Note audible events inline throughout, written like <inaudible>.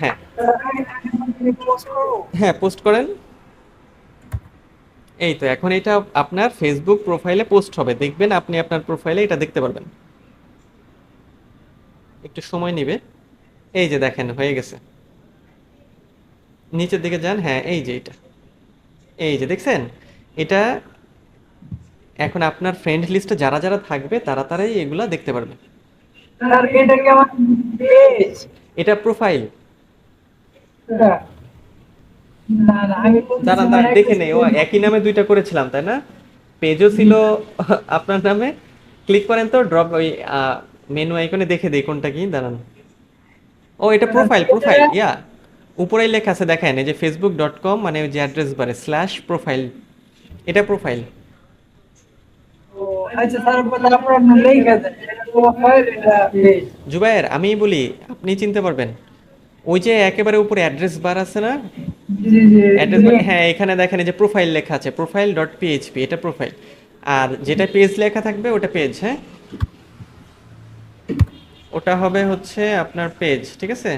হ্যাঁ। হ্যাঁ পোস্ট করেন। এই তো এখন এটা আপনার ফেসবুক প্রোফাইলে পোস্ট হবে। দেখবেন আপনি আপনার প্রোফাইলে এটা দেখতে পারবেন। একটু সময় নেবে। এই যে দেখেন হয়ে গেছে। নিচের দিকে যান। হ্যাঁ এই যে এটা। এই যে দেখছেন? এটা এখন আপনার ফ্রেন্ড লিস্টে যারা যারা থাকবে তারা তারাই এগুলা দেখতে পারবে। এটা প্রোফাইল দাঁড়ান দাঁড়ান দেখে নেই। ও একই নামে দুইটা করেছিলাম তাই না? পেজও ছিল <laughs> আপনার নামে। ক্লিক করেন তো ড্রপ ওই মেনু আইকনে দেখে দেই কোনটা কি দাঁড়ান। ও এটা প্রোফাইল প্রোফাইল ইয়া। উপরেই লেখা আছে দেখেন এই যে ফেসবুক ডট কম মানে ওই যে অ্যাড্রেস বারে স্ল্যাশ প্রোফাইল এটা প্রোফাইল আচ্ছা প্রোফাইল জুবায়ের আমি বলি আপনি চিনতে পারবেন। ওই যে একেবারে উপরে অ্যাড্রেস বার আছে না? অ্যাড্রেস বার হ্যাঁ এখানে দেখেন এই যে প্রোফাইল লেখা আছে প্রোফাইল ডট পিএইচপি এটা প্রোফাইল আর যেটা পেজ লেখা থাকবে ওটা পেজ হ্যাঁ? ওটা হবে হচ্ছে আপনার পেজ ঠিক আছে?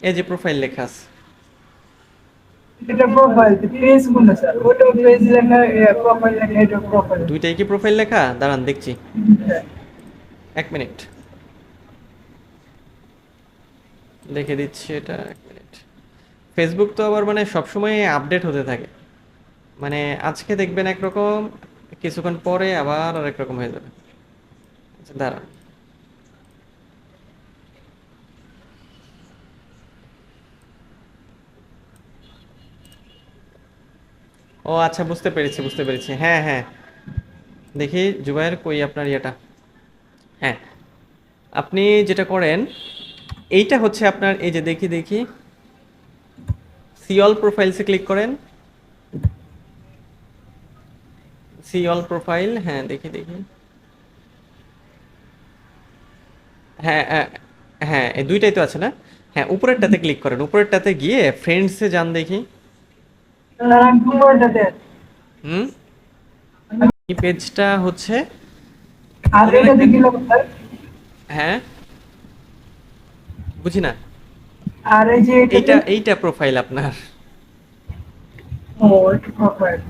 এই যে প্রোফাইল লেখা আছে। এটা প্রোফাইল পেজ কোনটা স্যার ওটা পেজ লেখা প্রোফাইল লেখা এটা প্রোফাইল দুইটাই কি প্রোফাইল লেখা? দাঁড়ান দেখছি। এক মিনিট দেখে দিচ্ছি এটা এক মিনিট। ফেসবুক তো আবার মানে সবসময় আপডেট হতে থাকে। মানে আজকে দেখবেন একরকম, কিছুক্ষণ পরে আবার আরেক রকম হয়ে যাবে। আচ্ছা দাঁড়ান। ও আচ্ছা বুঝতে পেরেছি বুঝতে পেরেছি। হ্যাঁ হ্যাঁ। দেখি, জুবাইর কই আপনার ইয়েটা? হ্যাঁ। আপনি যেটা করেন এইটা হচ্ছে আপনার এই যে দেখি দেখি। সি অল প্রোফাইলসে ক্লিক করেন। সি অল প্রোফাইল হ্যাঁ দেখি দেখি। হ্যাঁ হ্যাঁ, হ্যাঁ এই দুইটাই তো আছে না? হ্যাঁ উপরেরটাতে ক্লিক করেন। উপরেরটাতে গিয়ে ফ্রেন্ডসে যান দেখি। হুম? এই পেজটা হচ্ছে হ্যাঁ। বুঝি না? আর এই যে এটা এইটা এইটা প্রোফাইল আপনার। ও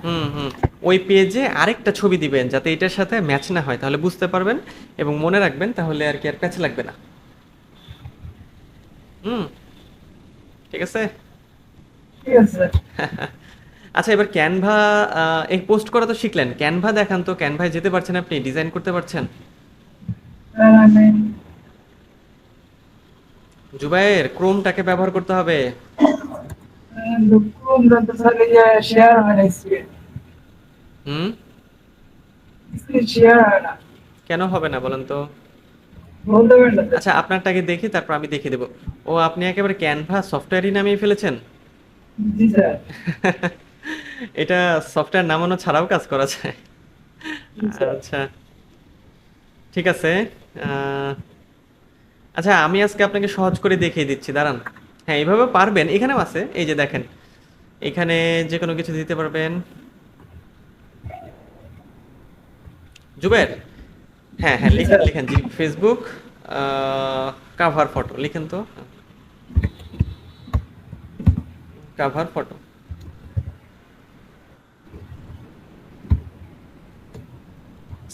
হুম হুম। ওই পেজে আরেকটা ছবি দিবেন যাতে এটার সাথে ম্যাচ না হয় তাহলে বুঝতে পারবেন এবং মনে রাখবেন তাহলে আর কি আর প্যাচ লাগবে না। হুম। ঠিক আছে? ঠিক আছে। <laughs> আচ্ছা এবার ক্যানভা এই পোস্ট করা তো শিখলেন। ক্যানভা দেখান তো। ক্যানভায় যেতে পারছেন আপনি? ডিজাইন করতে পারছেন? জুবাইর ক্রোমটাকে ব্যবহার করতে হবে। কোন তো স্যার এই যে শেয়ার হয় না হুম? শেয়ার হয় না। কেন হবে না বলেন তো? আচ্ছা আপনারটাকে দেখি তারপর আমি দেখিয়ে দেবো। ও আপনি একেবারে ক্যানভা সফটওয়্যারই নামিয়ে ফেলেছেন? জি স্যার। <laughs> এটা সফটওয়্যার নামানো ছাড়াও কাজ করা যায়। আচ্ছা। ঠিক আছে আহ, আচ্ছা আমি আজকে আপনাকে সহজ করে দেখিয়ে দিচ্ছি দাঁড়ান। হ্যাঁ এইভাবে পারবেন এখানেও আছে এই যে দেখেন। এখানে যে কোনো কিছু দিতে পারবেন। জুবের? হ্যাঁ হ্যাঁ লিখেন লিখেন। জি ফেসবুক কাভার ফটো লিখেন তো। Cover photo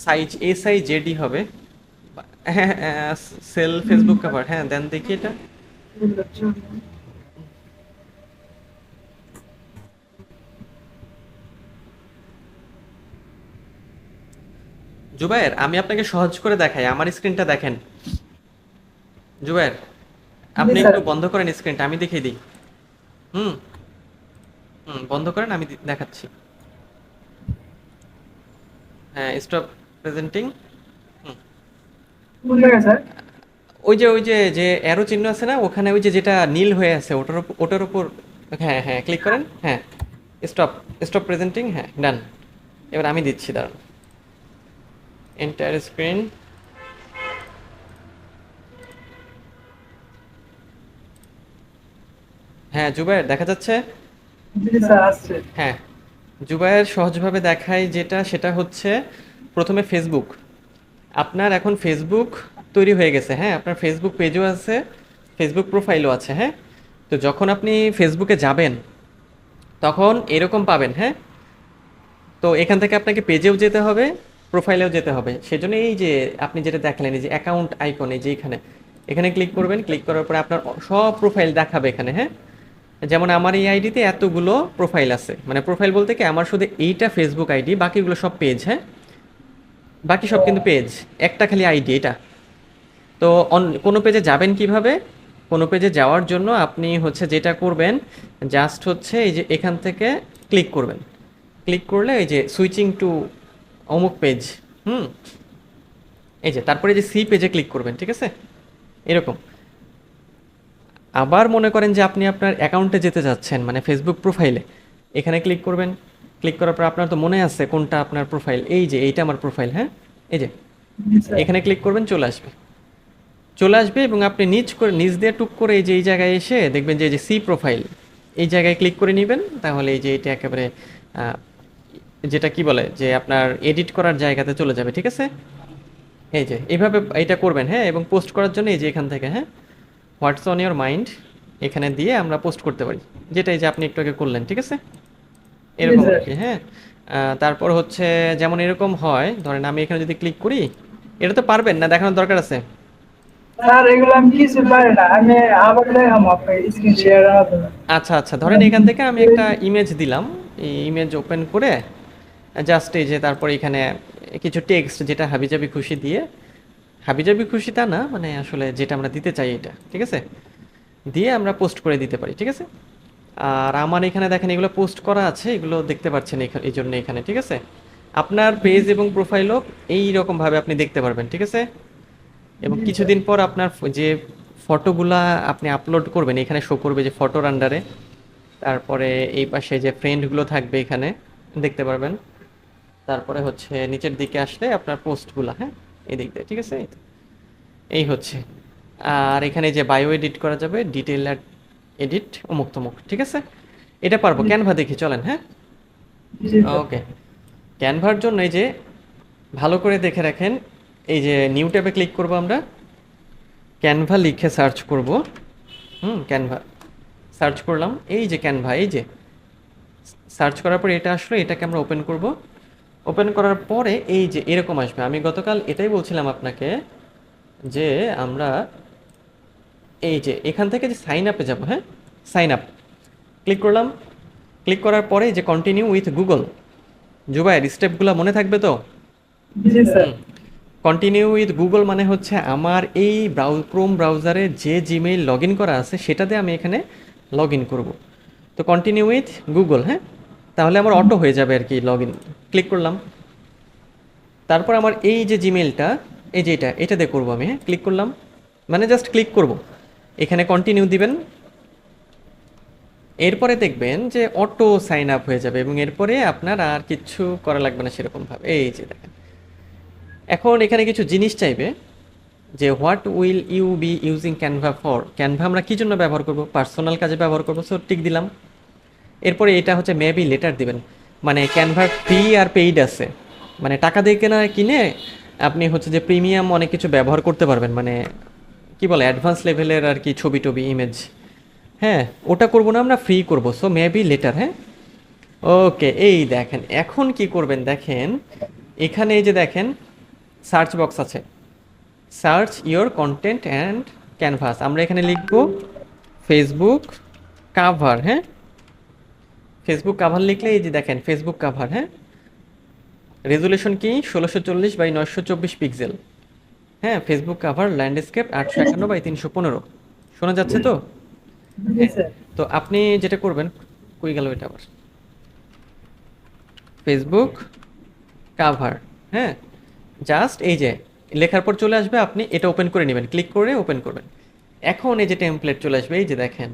size S I Z E হবে। হ্যাঁ সেল ফেসবুক কাভার হ্যাঁ দেন দেখি এটা। জুবায়ের আমি আপনাকে সহজ করে দেখাই আমার স্ক্রিনটা দেখেন। জুবায়ের আপনি একটু বন্ধ করেন স্ক্রিনটা আমি দেখিয়ে দিই। হুম হুম বন্ধ করেন আমি দেখাচ্ছি। হ্যাঁ স্টপ প্রেজেন্টিং ওই যে ওই যে যে অ্যারো চিহ্ন আছে না ওখানে ওই যে যেটা নীল হয়ে আছে ওটার ওটার উপর হ্যাঁ হ্যাঁ ক্লিক করেন হ্যাঁ স্টপ স্টপ প্রেজেন্টিং হ্যাঁ ডান এবার আমি দিচ্ছি দাঁড়ান। এন্টায়ার স্ক্রিন হ্যাঁ জুবাইর দেখা যাচ্ছে? হ্যাঁ জুবাইর সহজভাবে দেখায় যেটা সেটা হচ্ছে প্রথমে ফেসবুক আপনার এখন ফেসবুক তৈরি হয়ে গেছে হ্যাঁ? আপনার ফেসবুক পেজও আছে ফেসবুক প্রোফাইলও আছে হ্যাঁ? তো যখন আপনি ফেসবুকে যাবেন, তখন এরকম পাবেন হ্যাঁ? তো এখান থেকে আপনাকে পেজেও যেতে হবে প্রোফাইলেও যেতে হবে। সেজন্য এই যে আপনি যেটা দেখালেন, এই যে অ্যাকাউন্ট আইকন এই যে এখানে এখানে ক্লিক করবেন ক্লিক করার পরে আপনার সব প্রোফাইল দেখাবে এখানে হ্যাঁ? যেমন আমার এই আইডিতে এতগুলো প্রোফাইল আছে। মানে প্রোফাইল বলতে কি, আমার শুধু এইটা ফেসবুক আইডি বাকিগুলো সব পেজ হ্যাঁ? বাকি সব কিন্তু পেজ একটা খালি আইডি এটা। তো কোনো পেজে যাবেন কীভাবে? কোনো পেজে যাওয়ার জন্য আপনি হচ্ছে যেটা করবেন জাস্ট হচ্ছে এই যে এখান থেকে ক্লিক করবেন। ক্লিক করলে এই যে সুইচিং টু অমুক পেজ হুম? এই যে, তারপরে যে সি পেজে ক্লিক করবেন, ঠিক আছে? এরকম। আবার মনে করেন যে আপনি আপনার অ্যাকাউন্টে যেতে যাচ্ছেন মানে ফেসবুক প্রোফাইলে এখানে ক্লিক করবেন। ক্লিক করার পর আপনার তো মনে আছে কোনটা আপনার প্রোফাইল এই যে এইটা আমার প্রোফাইল হ্যাঁ? এই যে এখানে ক্লিক করবেন চলে আসবে। চলে আসবে এবং আপনি নিচ করে নিচ দিয়ে টুক করে এই যে এই জায়গায় এসে দেখবেন যে এই যে সি প্রোফাইল এই জায়গায় ক্লিক করে নেবেন। তাহলে এই যে এটা একেবারে যেটা কি বলে যে আপনার এডিট করার জায়গাতে চলে যাবে ঠিক আছে? এই যে এইভাবে এটা করবেন হ্যাঁ? এবং পোস্ট করার জন্য এই যে এখান থেকে হ্যাঁ? হোয়াটস অন ইওর মাইন্ড এখানে দিয়ে আমরা পোস্ট করতে পারি। যেটা এই যে আপনি একটু আগে করলেন ঠিক আছে? এরকম। আর কি হ্যাঁ। তারপর হচ্ছে যেমন এরকম হয় ধরেন আমি এখানে যদি ক্লিক করি এটা তো পারবেন না দেখানোর দরকার আছে? স্যার এগুলো আমি কিছু পারি না আমি আবার দেখাম আপনাকে স্ক্রিন শেয়ার আচ্ছা আচ্ছা ধরেন এখান থেকে আমি একটা ইমেজ দিলাম এই ইমেজ ওপেন করে জাস্ট এই যে তারপর এখানে কিছু টেক্সট যেটা হাবিজাবি খুশি দিয়ে হাবিজাবি খুশি তা না মানে আসলে যেটা আমরা দিতে চাই এটা ঠিক আছে? দিয়ে আমরা পোস্ট করে দিতে পারি ঠিক আছে? আর আমার এখানে দেখেন এগুলো পোস্ট করা আছে এগুলো দেখতে পাচ্ছেন এই জন্য এখানে ঠিক আছে? আপনার পেজ এবং প্রোফাইলও এই রকম ভাবে আপনি দেখতে পারবেন ঠিক আছে? এবং কিছুদিন পর আপনার যে ফটোগুলা আপনি আপলোড করবেন এখানে শো করবে যে ফটোর আন্ডারে তারপরে এই পাশে যে ফ্রেন্ডগুলো থাকবে এখানে দেখতে পারবেন। তারপরে হচ্ছে নিচের দিকে আসলে আপনার পোস্টগুলো হ্যাঁ? এই দিক দিয়ে ঠিক আছে? এই হচ্ছে। আর এখানে যে বায়ো এডিট করা যাবে ডিটেইল এডিট অমুক তমুক ঠিক আছে? এটা পারব ক্যানভা দেখি চলেন হ্যাঁ? ওকে ক্যানভার জন্য এই যে ভালো করে দেখে রাখেন এই যে নিউ ট্যাবে ক্লিক করব আমরা। ক্যানভা লিখে সার্চ করব। হুম ক্যানভা সার্চ করলাম এই যে ক্যানভা এই যে। সার্চ করার পর এটা আসলো এটাকে আমরা ওপেন করব। ওপেন করার পরে এই যে এরকম আসবে। আমি গতকাল এটাই বলছিলাম আপনাকে যে আমরা এই যে এখান থেকে যে সাইন আপে যাব হ্যাঁ? সাইন আপ ক্লিক করলাম। ক্লিক করার পরে যে কন্টিনিউ উইথ গুগল জুবাইর স্টেপগুলো মনে থাকবে তো? কন্টিনিউ উইথ গুগল মানে হচ্ছে আমার এই ব্রাউ ক্রোম ব্রাউজারে যে জিমেইল লগ ইন করা আছে সেটাতে আমি এখানে লগ ইন করব। তো কন্টিনিউ উইথ গুগল হ্যাঁ? তাহলে আমার অটো হয়ে যাবে আর কি লগ ইন ক্লিক করলাম। তারপর আমার এই যে জিমেইলটা এই যে এটা এটা দিয়ে করব আমি হ্যাঁ? ক্লিক করলাম। মানে জাস্ট ক্লিক করব। এখানে কন্টিনিউ দিবেন। এরপরে দেখবেন যে অটো সাইন আপ হয়ে যাবে এবং এরপরে আপনার আর কিচ্ছু করা লাগবে না সেরকমভাবে। এই যে দেখেন। এখন এখানে কিছু জিনিস চাইবে যে what will you be using Canva for Canva আমরা কী জন্য ব্যবহার করব? পার্সোনাল কাজে ব্যবহার করব সো টিক দিলাম। এরপরে এটা হচ্ছে মেবি লেটার দিবেন। মানে ক্যানভার ফ্রি আর পেইড আছে। মানে টাকা দিয়ে কেনা কিনে আপনি হচ্ছে যে প্রিমিয়াম অনেক কিছু ব্যবহার করতে পারবেন। মানে কি বলে অ্যাডভান্স লেভেলের আর কি ছবি টবি ইমেজ হ্যাঁ ওটা করব না, আমরা ফ্রি করব সো মেবি লেটার হ্যাঁ? ওকে এই দেখেন, এখন কি করবেন দেখেন, এখানে এই যে দেখেন সার্চ বক্স আছে। Search your content and canvas আমরা এখানে লিখব ফেসবুক কাভার হ্যাঁ? ফেসবুক কাভার লিখলে এই যে দেখেন ফেসবুক কাভার হ্যাঁ? রেজুলেশন কি? ষোলোশো চল্লিশ বাই নয়শো চব্বিশ পিক্সেল হ্যাঁ ফেসবুক কাভার ল্যান্ডস্কেপ আটশো একান্ন বাই তিনশো পনেরো। শোনা যাচ্ছে তো? তো আপনি যেটা করবেন কই গেল এটা আবার? ফেসবুক কাভার হ্যাঁ জাস্ট এই যে লেখার পর চলে আসবে আপনি এটা ওপেন করে নেবেন ক্লিক করে ওপেন করবেন। এখন এই যে টেমপ্লেট চলে আসবে এই যে দেখেন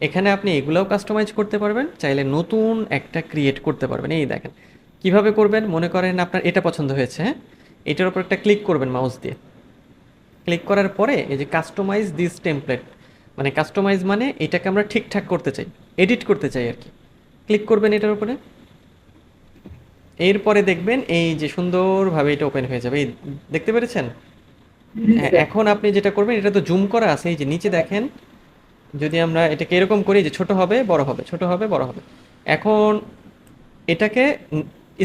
এখানে আপনি এগুলোও কাস্টমাইজ করতে পারবেন চাইলে নতুন একটা ক্রিয়েট করতে পারবেন এই দেখেন। কীভাবে করবেন মনে করেন আপনার এটা পছন্দ হয়েছে হ্যাঁ? এটার উপর একটা ক্লিক করবেন মাউস দিয়ে। ক্লিক করার পরে এই যে কাস্টমাইজ দিস টেমপ্লেট মানে কাস্টমাইজ মানে এটাকে আমরা ঠিকঠাক করতে চাই এডিট করতে চাই আর কি। ক্লিক করবেন এটার উপরে। এরপরে দেখবেন এই যে সুন্দরভাবে এটা ওপেন হয়ে যাবে। এই দেখতে পেরেছেন? হ্যাঁ, এখন আপনি যেটা করবেন এটা তো জুম করা আছে এই যে নিচে দেখেন যদি আমরা এটাকে এরকম করি যে ছোট হবে বড় হবে ছোট হবে বড় হবে। এখন এটাকে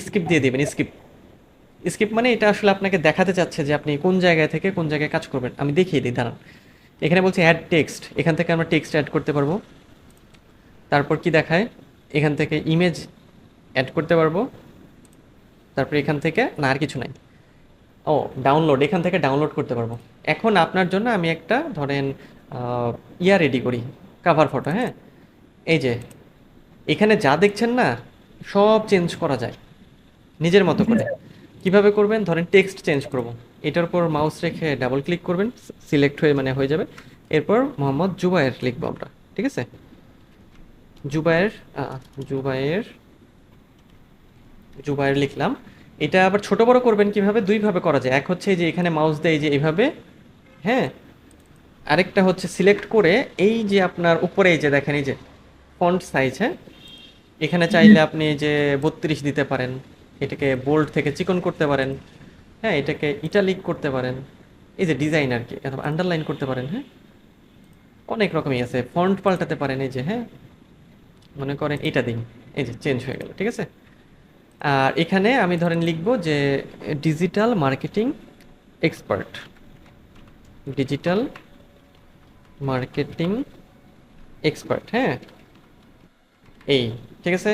স্কিপ দিয়ে দেবেন স্কিপ স্কিপ মানে এটা আসলে আপনাকে দেখাতে চাচ্ছে যে আপনি কোন জায়গায় থেকে কোন জায়গায় কাজ করবেন। আমি দেখিয়ে দিই, দাঁড়ান। এখানে বলছে অ্যাড টেক্সট এখান থেকে আমরা টেক্সট অ্যাড করতে পারব। তারপর কি দেখায়? এখান থেকে ইমেজ অ্যাড করতে পারব। তারপর এখান থেকে, না, আর কিছু নাই। ও ডাউনলোড এখান থেকে ডাউনলোড করতে পারব। এখন আপনার জন্য আমি একটা, ধরেন ইয়া রেডি করি। কাভার ফটো হ্যাঁ? এই যে, এখানে যা দেখছেন না, সব চেঞ্জ করা যায়। নিজের মতো করে। কীভাবে করবেন? ধরেন টেক্সট চেঞ্জ করব। এটার উপর মাউস রেখে ডাবল ক্লিক করবেন সিলেক্ট হয়ে মানে হয়ে যাবে। এরপর মোহাম্মদ জুবায়ের লিখব আমরা, ঠিক আছে? জুবায়ের জুবায়ের জুবায়ের লিখলাম। এটা আবার ছোট বড় করবেন কীভাবে? দুইভাবে করা যায়। এক হচ্ছে যে এখানে মাউস দেয় যে এইভাবে হ্যাঁ? আরেকটা হচ্ছে সিলেক্ট করে এই যে আপনার উপরে এই যে দেখেন এই যে ফন্ট সাইজ হ্যাঁ? এখানে চাইলে আপনি যে বত্রিশ দিতে পারেন। এটাকে বোল্ড থেকে চিকন করতে পারেন হ্যাঁ এটাকে ইটালিক করতে পারেন, এই যে ডিজাইন আর কি, অথবা আন্ডারলাইন করতে পারেন হ্যাঁ। অনেক রকমই আছে ফন্ট পাল্টাতে পারেন, এই যে হ্যাঁ। মনে করেন এটা দিন, এই যে চেঞ্জ হয়ে গেল, ঠিক আছে? আর এখানে আমি ধরেন লিখব যে digital marketing expert digital marketing expert হ্যাঁ। এই, ঠিক আছে?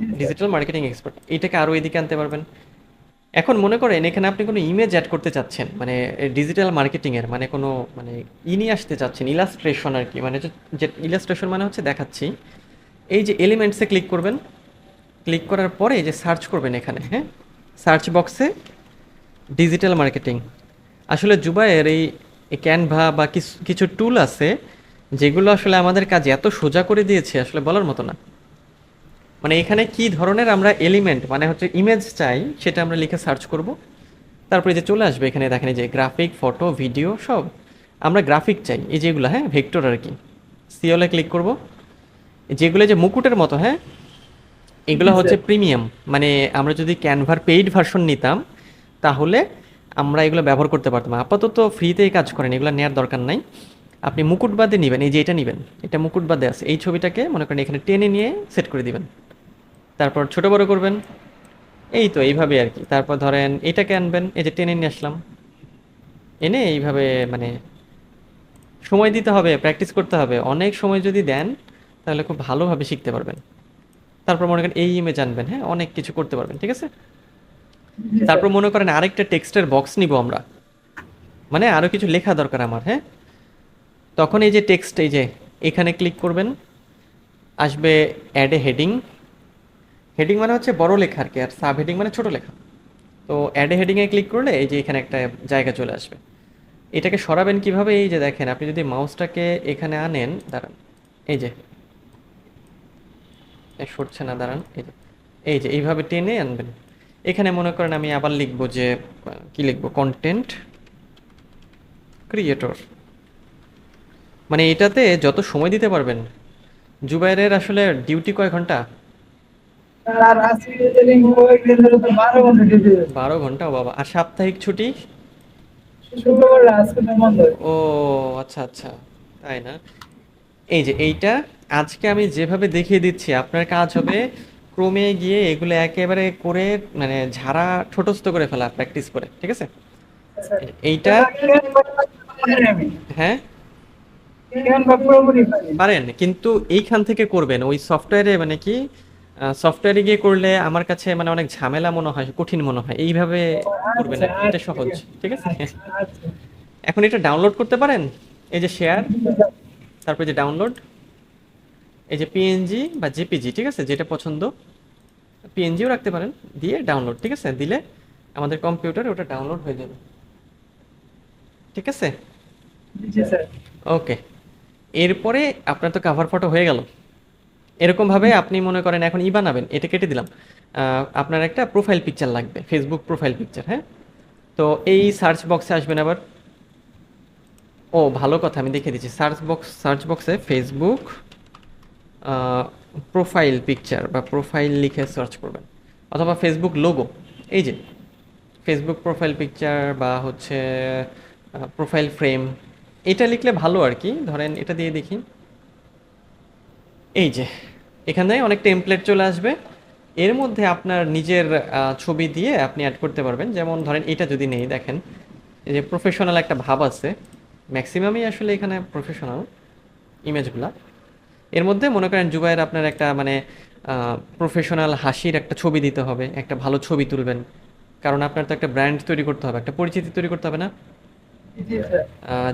ডিজিটাল মার্কেটিং এক্সপার্ট এইটাকে আরও এদিকে আনতে পারবেন। এখন মনে করেন, এখানে আপনি কোনো ইমেজ অ্যাড করতে চাচ্ছেন মানে ডিজিটাল মার্কেটিংয়ের মানে কোনো মানে ই নিয়ে আসতে চাচ্ছেন ইলাস্ট্রেশন আর কি মানে যে ইলাস্ট্রেশন মানে হচ্ছে দেখাচ্ছি। এই যে এলিমেন্টসে ক্লিক করবেন ক্লিক করার পরে যে সার্চ করবেন এখানে হ্যাঁ? সার্চ বক্সে ডিজিটাল মার্কেটিং আসলে জুবাইয়ের এই ক্যানভা বা কিছু- কিছু টুল আছে, যেগুলো আসলে আমাদের কাজ এত সোজা করে দিয়েছে, আসলে বলার মতো না। মানে এখানে কি ধরনের আমরা এলিমেন্ট মানে হচ্ছে ইমেজ চাই সেটা আমরা লিখে সার্চ করব। তারপরে যে চলে আসবে এখানে দেখেন যে গ্রাফিক ফটো ভিডিও সব। আমরা গ্রাফিক চাই এই যেগুলো হ্যাঁ ভেক্টর আর কি। সিওলে ক্লিক করব। যেগুলো যে মুকুটের মতো হ্যাঁ এগুলো হচ্ছে প্রিমিয়াম মানে আমরা যদি ক্যানভার পেইড ভার্সন নিতাম তাহলে আমরা এগুলো ব্যবহার করতে পারতাম। আপাতত ফ্রিতেই কাজ করেন এগুলো নেওয়ার দরকার নাই। আপনি মুকুট বাদে নেবেন এই যে এটা নেবেন এটা মুকুট বাদে আছে। এই ছবিটাকে মনে করেন এখানে টেনে নিয়ে সেট করে দিবেন। তারপর ছোট বড় করবেন। এই তো, এইভাবে আর কি। তারপর ধরেন এটাকে আনবেন, এই যে টেনে নিয়ে আসলাম। এনে এইভাবে মানে সময় দিতে হবে, প্র্যাকটিস করতে হবে। অনেক সময় যদি দেন, তাহলে খুব ভালোভাবে শিখতে পারবেন। তারপর মনে করেন এই ইমেজ আনবেন হ্যাঁ? অনেক কিছু করতে পারবেন, ঠিক আছে? তারপর মনে করেন আরেকটা টেক্সটের বক্স নিব আমরা। মানে আরও কিছু লেখা দরকার আমার হ্যাঁ? তখন এই যে টেক্সট এই যে এখানে ক্লিক করবেন, আসবে অ্যাড এ হেডিং হেডিং মানে হচ্ছে বড় লেখা আর কি, আর সাব হেডিং মানে ছোট লেখা। তো অ্যাড এ হেডিংয়ে ক্লিক করলে এই যে এখানে একটা জায়গা চলে আসবে। এটাকে সরাবেন কীভাবে? এই যে দেখেন, আপনি যদি মাউসটাকে এখানে আনেন, দাঁড়ান। এই যে। সরছে না, দাঁড়ান। এই যে এই যে, এইভাবে টেনে আনবেন। এখানে মনে করেন আমি আবার লিখব যে, কি লিখব? কন্টেন্ট ক্রিয়েটর মানে এটাতে যত সময় দিতে পারবেন, জুবাইরের আসলে ডিউটি কয় ঘণ্টা আর আজকে ট্রেনিং কয়েকদিন ধরে তো বারো ঘণ্টা বাবা। আর সাপ্তাহিক ছুটি? ও আচ্ছা আচ্ছা। তাই না? এই যে এইটা আজকে আমি যেভাবে দেখিয়ে দিচ্ছি আপনার কাজ হবে ক্রমে গিয়ে এগুলো একেবারে করে মানে ঝাড়া ছোটস্থ করে ফেলা প্র্যাকটিস করে ঠিক আছে? এইটা হ্যাঁ? পারেন কিন্তু এইখান থেকে করবেন ওই সফটওয়্যারে মানে কি সফটওয়্যারে গিয়ে করলে আমার কাছে মানে অনেক ঝামেলা মনে হয় কঠিন মনে হয়। এইভাবে করবেন কি, এটা সহজ ঠিক আছে? এখন এটা ডাউনলোড করতে পারেন এই যে শেয়ার তারপরে যে ডাউনলোড এই যে পিএনজি বা জেপিজি ঠিক আছে? যেটা পছন্দ পিএনজিও রাখতে পারেন দিয়ে ডাউনলোড ঠিক আছে? দিলে আমাদের কম্পিউটারে ওটা ডাউনলোড হয়ে যাবে। ঠিক আছে? ওকে এরপরে আপনার তো কাভার ফটো হয়ে গেল। এরকমভাবে আপনি মনে করেন এখন ই বানাবেন এটা কেটে দিলাম। আপনার একটা প্রোফাইল পিকচার লাগবে ফেসবুক প্রোফাইল পিকচার হ্যাঁ? তো এই সার্চ বক্সে আসবেন আবার। ও, ভালো কথা, আমি দেখে দিচ্ছি। সার্চ বক্স সার্চ বক্সে ফেসবুক প্রোফাইল পিকচার বা প্রোফাইল লিখে সার্চ করবেন। অথবা ফেসবুক লোগো এই যে ফেসবুক প্রোফাইল পিকচার বা হচ্ছে প্রোফাইল ফ্রেম এটা লিখলে ভালো আর কি। ধরেন এটা দিয়ে দেখি। এই যে এখানে অনেক টেমপ্লেট চলে আসবে। এর মধ্যে আপনার নিজের ছবি দিয়ে আপনি অ্যাড করতে পারবেন। যেমন ধরেন এটা যদি নেই দেখেন এই যে প্রফেশনাল একটা ভাব আছে। ম্যাক্সিমামই আসলে এখানে প্রফেশনাল ইমেজগুলা এর মধ্যে মনে করেন জুবাইয়ের আপনার একটা মানে প্রফেশনাল হাসির একটা ছবি দিতে হবে। একটা ভালো ছবি তুলবেন। কারণ আপনার তো একটা ব্র্যান্ড তৈরি করতে হবে একটা পরিচিতি তৈরি করতে হবে না?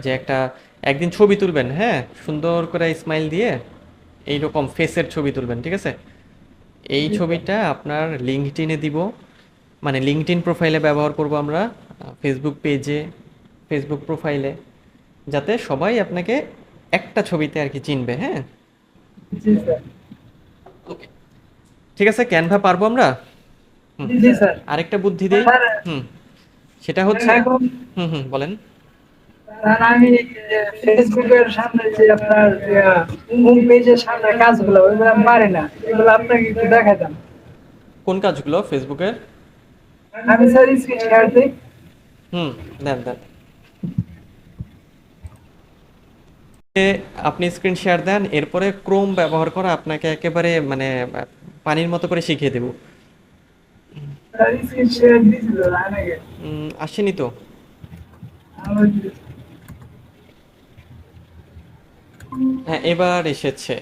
যে একটা একদিন ছবি তুলবেন হ্যাঁ? সুন্দর করে স্মাইল দিয়ে এইরকম ফেসের ছবি তুলবেন ঠিক আছে? এই ছবিটা আপনার লিঙ্কডইনে দিব। মানে লিঙ্কডইন প্রোফাইলে ব্যবহার করব আমরা ফেসবুক পেজে ফেসবুক প্রোফাইলে যাতে সবাই আপনাকে একটা ছবিতে আর কি চিনবে হ্যাঁ? ঠিক আছে ক্যানভা পারব আমরা। আরেকটা বুদ্ধি দিই। হুম। সেটা হচ্ছে হুম হুম বলেন। আমি ফেসবুকের সামনে যে আপনার হোম পেজের সামনে কাজগুলো ওইগুলো আমি পারি না। এগুলো আপনাকে একটু দেখাতাম কোন কাজগুলো ফেসবুকের আমি স্যার স্ক্রিন শেয়ার দিই। হুম দেন দেন। আপনি স্ক্রিন শেয়ার দেন এরপরে ক্রোম ব্যবহার করা আপনাকে একেবারে মানে পানির মতো করে শিখিয়ে দেব। আসেনি তো আমার হ্যাঁ এবার এসেছে।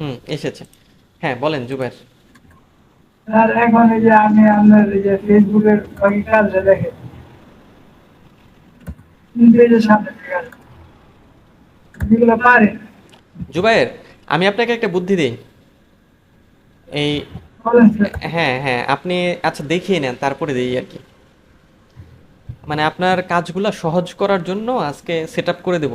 হুম এসেছে। হ্যাঁ বলেন জুবের। স্যার এখন এই যে আমি আপনার এই যে ফেসবুকের বাকি কাজটা দেখে। জুবাইর আমি আপনাকে একটা বুদ্ধি দিই। এই হ্যাঁ হ্যাঁ আপনি আচ্ছা দেখিয়ে নেন তারপরে দিই আর কি। মানে আপনার কাজগুলো সহজ করার জন্য আজকে সেট আপ করে দেব।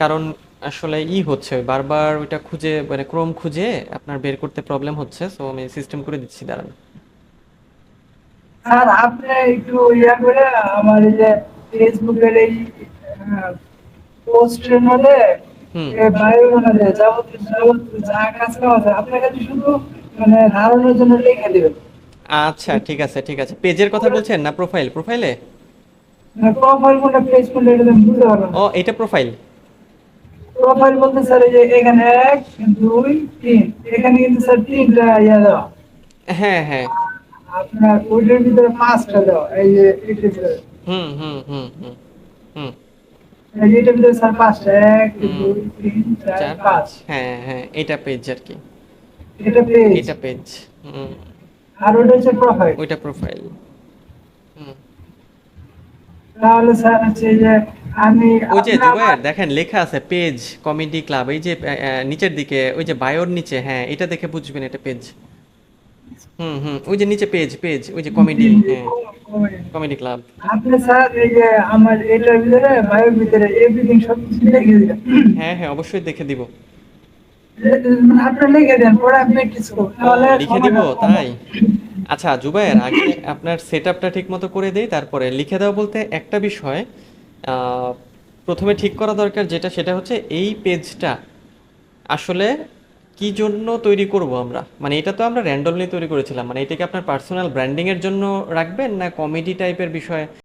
কারণ আসলে ই হচ্ছে বারবার ওইটা খুঁজে মানে ক্রোম খুঁজে আপনার বের করতে প্রবলেম হচ্ছে সো আমি সিস্টেম করে দিচ্ছি দাঁড়ান। স্যার আপনি একটু ইয়া করে আমার এই যে ফেসবুকের এই পোস্টের মধ্যে হুম। বায়ু যাবতীয় যাবতীয় যা কাজ আছে আপনার কাছে শুধু মানে ধারণের জন্য লিখে দিবেন। আচ্ছা ঠিক আছে ঠিক আছে। পেজের কথা বলছেন না প্রোফাইল প্রোফাইলে প্রোফাইল কোনটা পেজ কোনটা এটা বুঝতে পারলাম ও এটা প্রোফাইল প্রোফাইল বলতে স্যার এই যে এখানে এক দুই তিন। এখানে কিন্তু স্যার তিনটা ইয়া দেওয়া। হ্যাঁ হ্যাঁ। আপনার ওইটার ভিতরে পাঁচটা দেওয়া এই যে এটার ভিতরে। হুম হুম হুম হুম হুম। এই যে এটার ভিতরে স্যার পাঁচটা এক। দুই তিন চার পাঁচ। হ্যাঁ হ্যাঁ এটা পেজ আর কি। এটা পেজ এটা পেজ হুম। আর ওটা হচ্ছে প্রোফাইল ওইটা প্রোফাইল তাহলে স্যার হচ্ছে যে আমি ওই যে জুবায়ের দেখেন লেখা আছে পেজ কমেডি ক্লাব এই যে নিচের দিকে ওই যে বায়োর নিচে হ্যাঁ এটা দেখে বুঝবেন এটা পেজ হুম হুম ওই যে নিচে পেজ পেজ ওই যে কমেডি হ্যাঁ কমেডি ক্লাব আপনি স্যার এই যে আমার এটার ভিতরে বায়োর ভিতরে এভরিথিং সব কিছু লিখে দিবেন। হ্যাঁ হ্যাঁ অবশ্যই দেখে দিব। আপনি লিখে দেন পরে করব তাহলে লিখে দিব তাই? আচ্ছা জুবায়ের, আগে আপনার সেট আপটা ঠিক মতো করে দেই, তারপরে লিখে দাও বলতে একটা বিষয় প্রথমে ঠিক করা দরকার যেটা, সেটা হচ্ছে এই পেজটা আসলে কি জন্য তৈরি করব আমরা? মানে এটা তো আমরা র্যান্ডমলি তৈরি করেছিলাম মানে এটাকে আপনার পার্সোনাল ব্র্যান্ডিংয়ের জন্য রাখবেন না কমেডি টাইপের বিষয়?